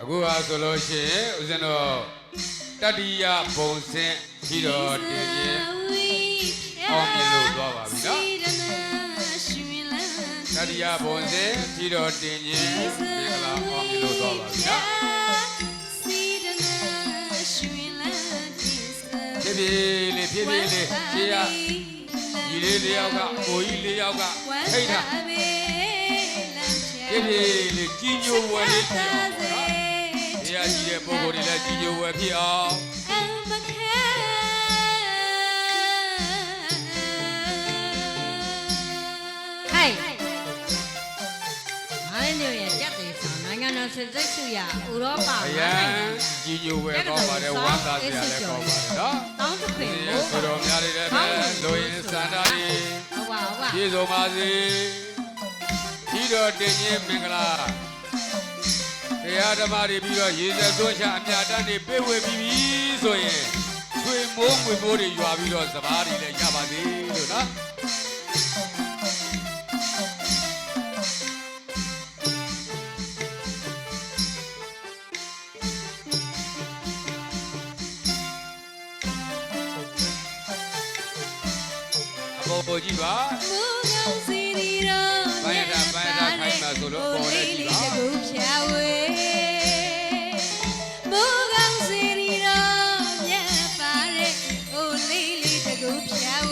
အခုဟာဆိုလို့ရှိရင်ဦးဇင်းတို့တတိယဘုံစင်ပြီးတော့တင်ရင်အောင်မြင်လို့သွားပါပြီနော်တတိယဘုံစင်ပြီးတော့တင်ရင်မင်္ဂလာအောင်မြင်လို့သွားပါပြီနော်ဖြည်းဖြည်းလေးဖြည်းဖြည်းလေးရှေးရညီလေးလေးယောက်ကကိုကြီးလေးယောက်ကထိတ်တာ ဖြည်းဖြည်းလေးကြီးညိုဝယ်လေးဖြစ်အောင်နော်တရားကြီးတဲ့ပုံကိုယ်တွေလည်းကြီးညိုဝယ်ဖြစ်အောင်ဟိုက်အားရညရဲ့တက်သေးဆောင်နိုင်ငံတော်စစ်စစ်စုရဥရောပအရန်ကြီးညိုဝယ်ကောင်းပါတယ်ဝမ်းသာစရာလည်းကောင်းပါတယ်နော်တောင်းတစ်ခွင်ဒီကိုဆိုတော်များတွေလည်းပဲလိုရင်စန္ဒာတွေဟုတ်ပါဟုတ်ပါ ပြည့်စုံပါစေ ဒီတော့တင်ရင်မင်္ဂလာတရားဓမ္မတွေပြီးတော့ရေစက်သွန်းချအမြတ်တန်းတွေပြေဝေပြီးပြီဆိုရင်ဆွေမိုးငွေမိုးတွေရွာပြီးတော့စပားတွေလည်းရပါသေးလို့နော်အပေါ်ပေါ်ကြည့်ပါပိုင်းတာပိုင်း တာခိုင်းပါဆိုလို့ပေါ်နေကြည့်ပါဖြာဝေမူကောင်းစီရီတော့မြတ်ပါတဲ့အိုလေးလေးတကူဖြာဝေ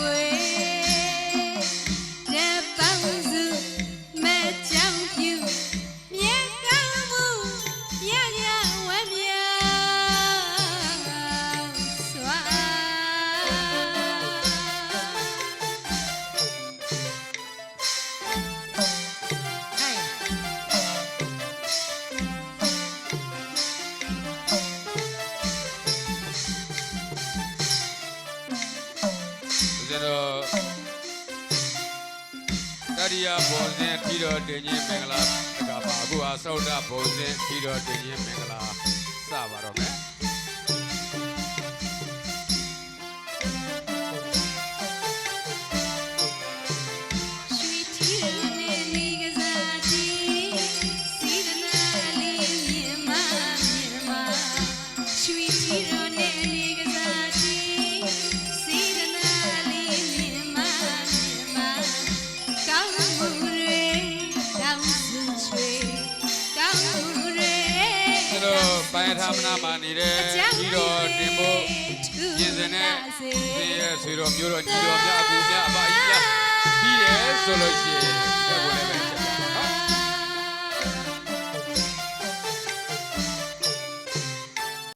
ဦးဇင်းတို့တတိယဘုံစဉ်ပြီးတော့တင်ရင်မင်္ဂလာတကပါအခုဟာသုဒ္ဓဘုံစဉ်ပြီးတော့တင်ရင်မင်္ဂလာ တို့ပိုင်းထာမနာမှာနေတဲ့ပြီးတော့တင်ဖို့ပြင်စင်တဲ့ဒီရဲ့ဆွေတော်မျိုးတော်ညီတော်များအကူများအမကြီးများပြီးတယ်ဆိုလို့ရှိရင်